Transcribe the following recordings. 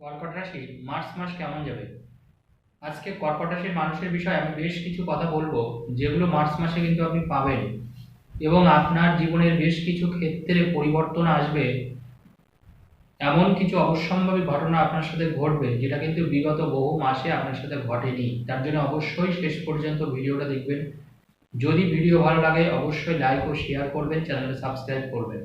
কর্কট রাশি মার্চ মাস কেমন যাবে? আজকে কর্কট রাশির মানুষের বিষয়ে আমি বেশ কিছু কথা বলব, যেগুলো মার্চ মাসে কিন্তু আপনি পাবেন। এবং আপনার জীবনের বেশ কিছু ক্ষেত্রে পরিবর্তন আসবে। এমন কিছু অবশ্যম্ভাবী ঘটনা আপনার সাথে ঘটবে, যেটা কিন্তু বিগত বহু মাসে আপনার সাথে ঘটেনি। তার জন্য অবশ্যই শেষ পর্যন্ত ভিডিওটা দেখবেন। যদি ভিডিও ভালো লাগে, অবশ্যই লাইক ও শেয়ার করবেন, চ্যানেলটা সাবস্ক্রাইব করবেন।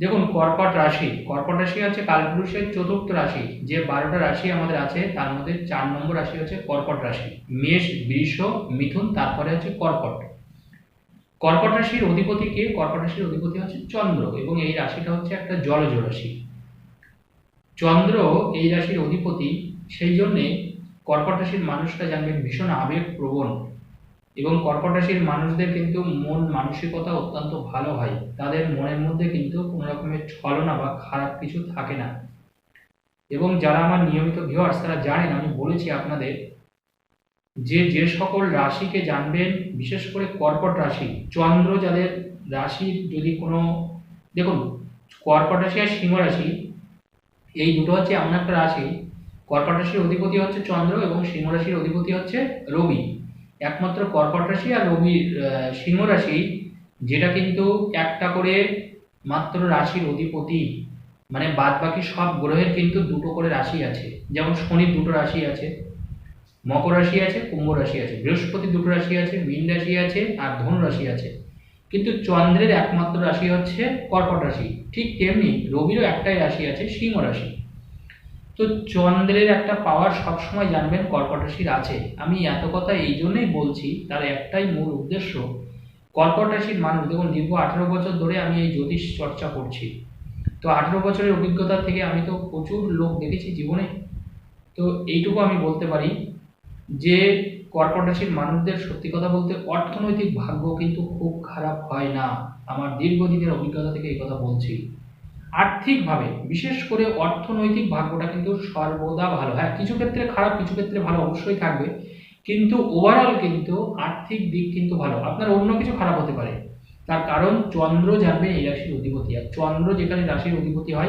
দেখুন, কর্কট রাশি। কর্কট রাশি হচ্ছে কালপুরুষের চতুর্থ রাশি। যে বারোটা রাশি আমাদের আছে, তার মধ্যে চার নম্বর রাশি হচ্ছে কর্কট রাশি। মেষ, বৃষ, মিথুন, তারপরে হচ্ছে কর্কট। কর্কট রাশির অধিপতি কে? কর্কট রাশির অধিপতি হচ্ছে চন্দ্র এবং এই রাশিটা হচ্ছে একটা জলজ রাশি। চন্দ্র এই রাশির অধিপতি, সেই জন্যে কর্কট রাশির মানুষরা জানবেন ভীষণ আবেগ প্রবণ এবং কর্কট রাশির মানুষদের কিন্তু মন মানসিকতা অত্যন্ত ভালো হয়। তাদের মনের মধ্যে কিন্তু কোনো রকমের ছলনা বা খারাপ কিছু থাকে না। এবং যারা আমার নিয়মিত ভিউয়ার্স তারা জানেন, আমি বলেছি আপনাদের যে যে সকল রাশিকে জানবেন, বিশেষ করে কর্কট রাশি, চন্দ্র যাদের রাশির যদি কোনো, দেখুন, কর্কট রাশি আর সিংহ রাশি, এই দুটো হচ্ছে এমন একটা রাশি, কর্কট রাশির অধিপতি হচ্ছে চন্দ্র এবং সিংহ রাশির অধিপতি হচ্ছে রবি। একমাত্র কর্কট রাশি আর রবি সিংহ রাশি, যেটা কিন্তু একটা করে মাত্র রাশির অধিপতি মানে বাদ বাকি সব গ্রহের কিন্তু দুটো করে রাশি আছে। যেমন শনির দুটো রাশি আছে, মকর রাশি আছে, কুম্ভ রাশি আছে, বৃহস্পতি দুটো রাশি আছে, মীন রাশি আছে আর ধনু রাশি আছে। কিন্তু চন্দ্রের একমাত্র রাশি হচ্ছে কর্কট রাশি, ঠিক তেমনি রবিরও একটাই রাশি আছে সিংহ রাশি। তো চন্দ্রের একটা পাওয়ার সবসময় জানবেন কর্কট রাশির আছে। আমি এত কথা এই জন্যই বলছি, তার একটাই মূল উদ্দেশ্য কর্কট রাশির মানুষ। দেখুন, দীর্ঘ আঠেরো বছর ধরে আমি এই জ্যোতিষ চর্চা করছি। তো আঠেরো বছরের অভিজ্ঞতা থেকে আমি তো প্রচুর লোক দেখেছি জীবনে। তো এইটুকু আমি বলতে পারি যে কর্কট রাশির মানুষদের সত্যি কথা বলতে অর্থনৈতিক ভাগ্য কিন্তু খুব খারাপ হয় না। আমার দীর্ঘদিনের অভিজ্ঞতা থেকে এই কথা বলছি। আর্থিকভাবে, বিশেষ করে অর্থনৈতিক ভাগ্যটা কিন্তু সর্বদা ভালো। হ্যাঁ কিছু ক্ষেত্রে খারাপ, কিছু ক্ষেত্রে ভালো অবশ্যই থাকবে, কিন্তু ওভারঅল কিন্তু আর্থিক দিক কিন্তু ভালো। আপনার অন্য কিছু খারাপ হতে পারে। তার কারণ চন্দ্র জানবে এই রাশির অধিপতি। আর চন্দ্র যেখানে রাশির অধিপতি হয়,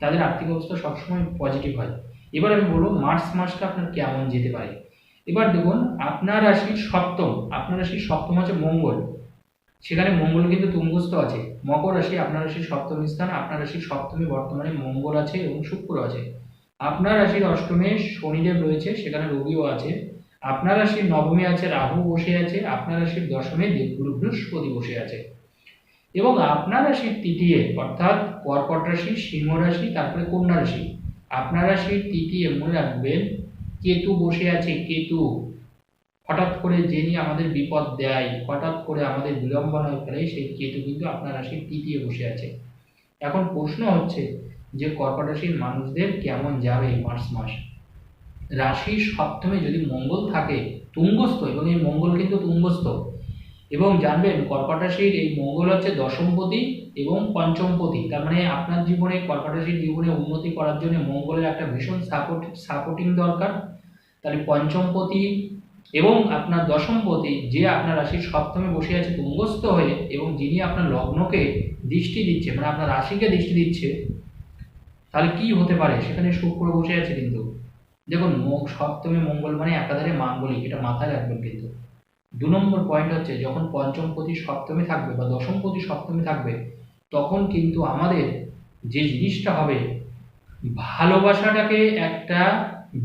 তাদের আর্থিক অবস্থা সবসময় পজিটিভ হয়। এবার আমি বলব, মার্চ মাসটা আপনার কেমন যেতে পারে? এবার দেখুন, আপনার রাশির সপ্তম, আপনার রাশির সপ্তম হচ্ছে মঙ্গল। সেখানে মঙ্গল কিন্তু তুঙ্গস্থ আছে। মকর রাশি আপনার রাশির সপ্তমী স্থান, আপনার রাশির সপ্তমী বর্তমানে মঙ্গল আছে এবং শুক্র আছে। আপনার রাশির অষ্টমে শনিদেব রয়েছে, সেখানে রবিও আছে। আপনার রাশির নবমে আছে, রাহু বসে আছে। আপনার রাশির দশমে দেবগুরু বৃহস্পতি বসে আছে। এবং আপনার রাশির তৃতীয়, অর্থাৎ কর্কট রাশি, সিংহ রাশি, তারপরে কন্যা রাশি, আপনার রাশির তৃতীয় মনে রাখবেন, কেতু বসে আছে, কেতু। হঠাৎ করে যিনি আমাদের বিপদ দেয়, হঠাৎ করে আমাদের বিড়ম্বনায় ফেলে সেই কেতু কিন্তু আপনার রাশির তৃতীয় বসে আছে। এখন প্রশ্ন হচ্ছে যে কর্কট রাশির মানুষদের কেমন যাবে মার্চ মাস? রাশির সপ্তমে যদি মঙ্গল থাকে, তুঙ্গস্থ, এবং এই মঙ্গল কিন্তু তুঙ্গস্থ। এবং জানবেন, কর্কট রাশির এই মঙ্গল হচ্ছে দশমপতি এবং পঞ্চমপতি। তার মানে আপনার জীবনে, কর্কট রাশির জীবনে উন্নতি করার জন্য মঙ্গলের একটা ভীষণ সাপোর্ট সাপোর্টিং দরকার। তাহলে পঞ্চমপতি এবং আপনার দশমপতি যে আপনার রাশির সপ্তমে বসে আছে তুঙ্গস্থ হয়ে এবং যিনি আপনার লগ্নকে দৃষ্টি দিচ্ছে মানে আপনার রাশিকে দৃষ্টি দিচ্ছে, তাহলে কি হতে পারে? সেখানে শুক্র বসে আছে কিন্তু। দেখুন সপ্তমে মঙ্গল মানে একাধারে মাঙ্গলিক, এটা মাথায় রাখবেন কিন্তু। দু নম্বর পয়েন্ট হচ্ছে, যখন পঞ্চমপতি সপ্তমে থাকবে বা দশমপতি সপ্তমে থাকবে, তখন কিন্তু আমাদের যে জিনিসটা হবে, ভালোবাসাটাকে একটা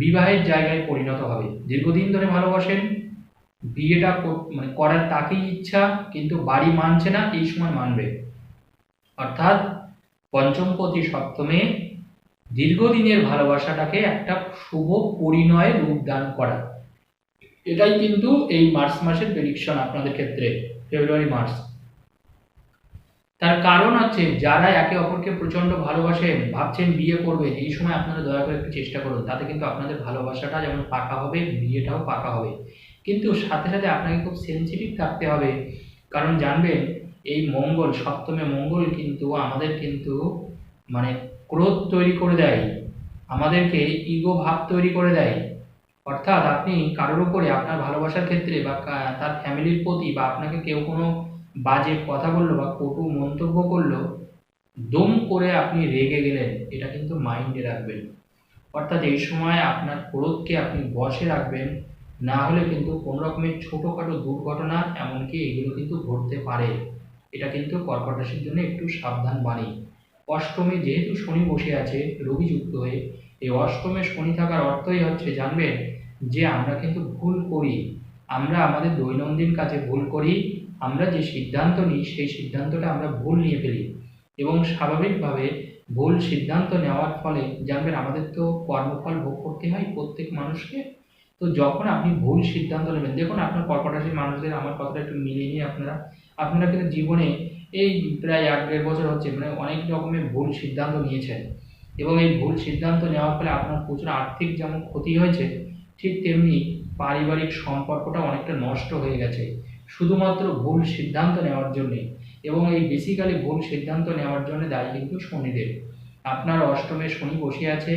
বিবাহের জায়গায় পরিণত হবে। দীর্ঘদিন ধরে ভালোবাসেন, বিয়েটা মানে করার তাকেই ইচ্ছা, কিন্তু বাড়ি মানছে না, এই সময় মানবে। অর্থাৎ পঞ্চমপতি সপ্তমে দীর্ঘদিনের ভালোবাসাটাকে একটা শুভ পরিণয়ে রূপদান করা। এটাই কিন্তু এই মার্চ মাসের প্রেডিকশন আপনাদের ক্ষেত্রে ফেব্রুয়ারি মার্চ তার কারণ হচ্ছে যারা একে অপরকে প্রচণ্ড ভালোবাসেন ভাবছেন বিয়ে করবেন এই সময় আপনারা দয়া করে একটু চেষ্টা করুন। তাতে কিন্তু আপনাদের ভালোবাসাটা যেমন পাকা হবে, বিয়েটাও পাকা হবে। কিন্তু সাথে সাথে আপনাকে খুব সেন্সিটিভ থাকতে হবে। কারণ জানবেন, এই মঙ্গল, সপ্তমে মঙ্গল কিন্তু আমাদের কিন্তু মানে ক্রোধ তৈরি করে দেয়। আমাদেরকে ইগো ভাব তৈরি করে দেয়। অর্থাৎ আপনি কারোর উপরে আপনার ভালোবাসার ক্ষেত্রে বা তার ফ্যামিলির প্রতি বা আপনাকে কেউ কোনো বাজে কথা বলল বা কটু মন্তব্য করল, দম করে আপনি রেগে গেলেন, এটা কিন্তু মাইন্ডে রাখবেন। অর্থাৎ এই সময় আপনার ক্রোধকে আপনি বশে রাখবেন, না হলে কিন্তু কোনো রকমের ছোটোখাটো দুর্ঘটনা এমনকি এগুলো কিন্তু ঘটতে পারে। এটা কিন্তু কর্কট রাশির জন্য একটু সাবধান বাণী। অষ্টমে যেহেতু শনি বসে আছে রবি যুক্ত হয়ে, এই অষ্টমে শনি থাকার অর্থই হচ্ছে জানবেন যে আমরা কিন্তু ভুল করি। আমরা আমাদের দৈনন্দিন কাজে ভুল করি আমরা যে সিদ্ধান্ত নিই, সেই সিদ্ধান্তটা আমরা ভুল নিয়ে ফেলি। এবং স্বাভাবিকভাবে ভুল সিদ্ধান্ত নেওয়ার ফলে জানবেন আমাদের তো কর্মফল ভোগ করতে হয় প্রত্যেক মানুষকে। তো যখন আপনি ভুল সিদ্ধান্ত নেবেন, দেখুন আপনার কর্কটাশি মানুষদের আমার কথাটা একটু মিলিয়ে নিয়ে আপনারা আপনারা কিন্তু জীবনে এই প্রায় এক দেড় বছর হচ্ছে মানে অনেক রকমের ভুল সিদ্ধান্ত নিয়েছেন। এবং এই ভুল সিদ্ধান্ত নেওয়ার ফলে আপনার প্রচুর আর্থিক যেমন ক্ষতি হয়েছে, ঠিক তেমনি পারিবারিক সম্পর্কটা অনেকটা নষ্ট হয়ে গেছে। শুধুমাত্র ভুল সিদ্ধান্ত নেওয়ার জন্যে এবং এই বেসিক্যালি ভুল সিদ্ধান্ত নেওয়ার জন্য দায়ী কিন্তু শনিদেব। আপনার অষ্টমে শনি বসে আছে,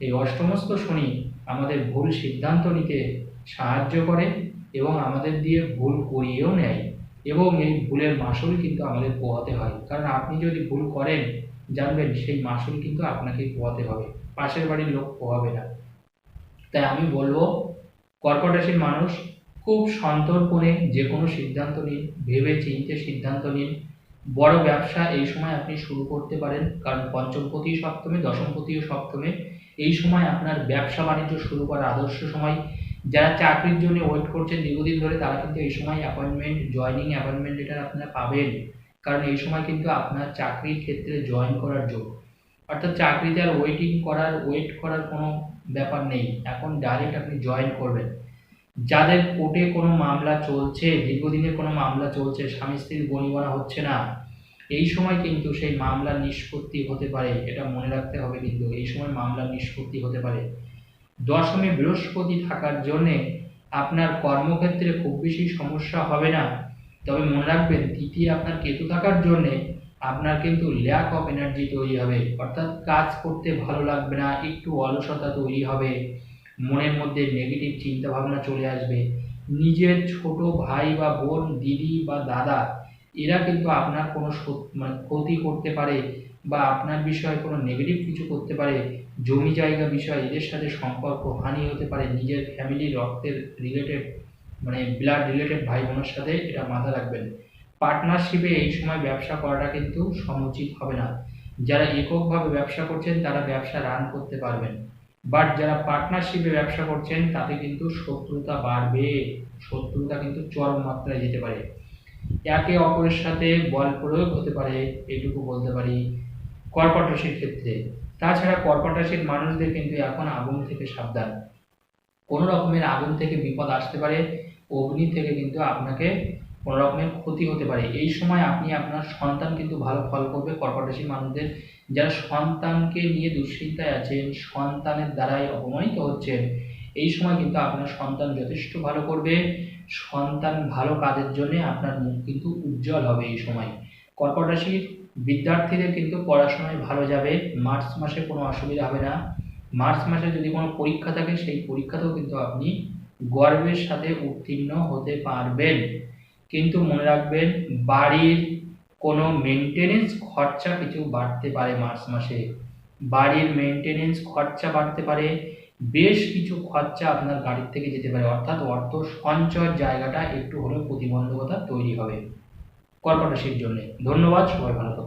এই অষ্টমস্ত শনি আমাদের ভুল সিদ্ধান্ত নিতে সাহায্য করে এবং আমাদের দিয়ে ভুল করিয়েও নেয় এবং এই ভুলের মাসুল কিন্তু আমাদের পোহাতে হয়। কারণ আপনি যদি ভুল করেন, জানবেন সেই মাসুল কিন্তু আপনাকে পোহাতে হবে, পাশের বাড়ির লোক পোহাবে না। তাই আমি বলব, কর্কট রাশির মানুষ খুব সন্তর্পণে যে কোনো সিদ্ধান্ত নিন, ভেবে চিনতে সিদ্ধান্ত নিন। বড় ব্যবসা এই সময় আপনি শুরু করতে পারেন, কারণ পঞ্চমপতি সপ্তমে দশমপতিও সপ্তমে এই সময় আপনার ব্যবসা বাণিজ্য শুরু করার আদর্শ সময়। যারা চাকরির জন্য ওয়েট করছেন দীর্ঘদিন ধরে, তারা কিন্তু এই সময় অ্যাপয়েন্টমেন্ট জয়নিং অ্যাপয়েন্টমেন্ট লেটার আপনারা পাবেন। কারণ এই সময় কিন্তু আপনার চাকরির ক্ষেত্রে জয়েন করার যোগ। অর্থাৎ চাকরিতে আর ওয়েটিং করার ওয়েট করার কোনো ব্যাপার নেই। এখন ডাইরেক্ট আপনি জয়েন করবেন। যাদের কোর্টে কোনো মামলা চলছে, দীর্ঘদিনের কোনো মামলা চলছে, স্বামী স্ত্রীর বনিবনা হচ্ছে না, এই সময় কিন্তু সেই মামলার নিষ্পত্তি হতে পারে, এটা মনে রাখতে হবে কিন্তু এই সময় মামলার নিষ্পত্তি হতে পারে। দশমে বৃহস্পতি থাকার জন্যে আপনার কর্মক্ষেত্রে খুব বেশি সমস্যা হবে না, তবে মনে রাখবেন তৃতীয় আপনার কেতু থাকার জন্যে আপনার কিন্তু ল্যাক অফ এনার্জি তৈরি হবে, অর্থাৎ কাজ করতে ভালো লাগবে না, একটু অলসতা তৈরি হবে। মনের মধ্যে নেগেটিভ চিন্তা ভাবনা চলে আসবে। নিজের ছোট ভাই বা বোন, দিদি বা দাদা, এরা কিন্তু আপনার কোনো মানে ক্ষতি করতে পারে বা আপনার বিষয়ে কোনো নেগেটিভ কিছু করতে পারে। জমি জায়গা বিষয় এদের সাথে সম্পর্ক হানি হতে পারে। নিজের ফ্যামিলি রক্তের রিলেটেড মানে ব্লাড রিলেটেড ভাই বোনের সাথে এটা মাথা রাখবেন। পার্টনারশিপে এই সময় ব্যবসা করাটা কিন্তু সমুচিত হবে না। যারা এককভাবে ব্যবসা করছেন, তারা ব্যবসা রান করতে পারবেন। বাট যারা পার্টনারশিপে ব্যবসা করছেন, তাতে কিন্তু শত্রুতা বাড়বে। শত্রুতা কিন্তু চরম মাত্রায় যেতে পারে। একে অপরের সাথে বল প্রয়োগ হতে পারে, এটুকু বলতে পারি কর্কট ক্ষেত্রে। তাছাড়া কর্কট মানুষদের কিন্তু এখন আগুন থেকে সাবধান। কোনো রকমের আগুন থেকে বিপদ আসতে পারে, অগ্নি থেকে কিন্তু আপনাকে কোনো রকমের ক্ষতি হতে পারে। এই সময় আপনি আপনার সন্তান কিন্তু ভালো ফল করবে। কর্কট রাশির মানুষদের যারা সন্তানকে নিয়ে দুশ্চিন্তায় আছেন, সন্তানের দ্বারাই অপমানিত হচ্ছেন, এই সময় কিন্তু আপনার সন্তান যথেষ্ট ভালো করবে। সন্তান ভালো কাজের জন্য আপনার মুখ কিন্তু উজ্জ্বল হবে এই সময়। কর্কট রাশির বিদ্যার্থীদের কিন্তু পড়াশোনায় ভালো যাবে। মার্চ মাসে কোনো অসুবিধা হবে না। মার্চ মাসে যদি কোনো পরীক্ষা থাকে, সেই পরীক্ষাতেও কিন্তু আপনি গর্বের সাথে উত্তীর্ণ হতে পারবেন। কিন্তু মনে রাখবেন, বাড়ির কোনো মেনটেনেন্স খরচা কিছু বাড়তে পারে মার্চ মাসে। বাড়ির মেনটেনেন্স খরচা বাড়তে পারে, বেশ কিছু খরচা আপনার গাড়ির থেকে যেতে পারে। অর্থাৎ অর্থ সঞ্চয়ের জায়গাটা একটু হলেও প্রতিবন্ধকতা তৈরি হবে। কর্কট জন্য। ধন্যবাদ, সবাই ভালো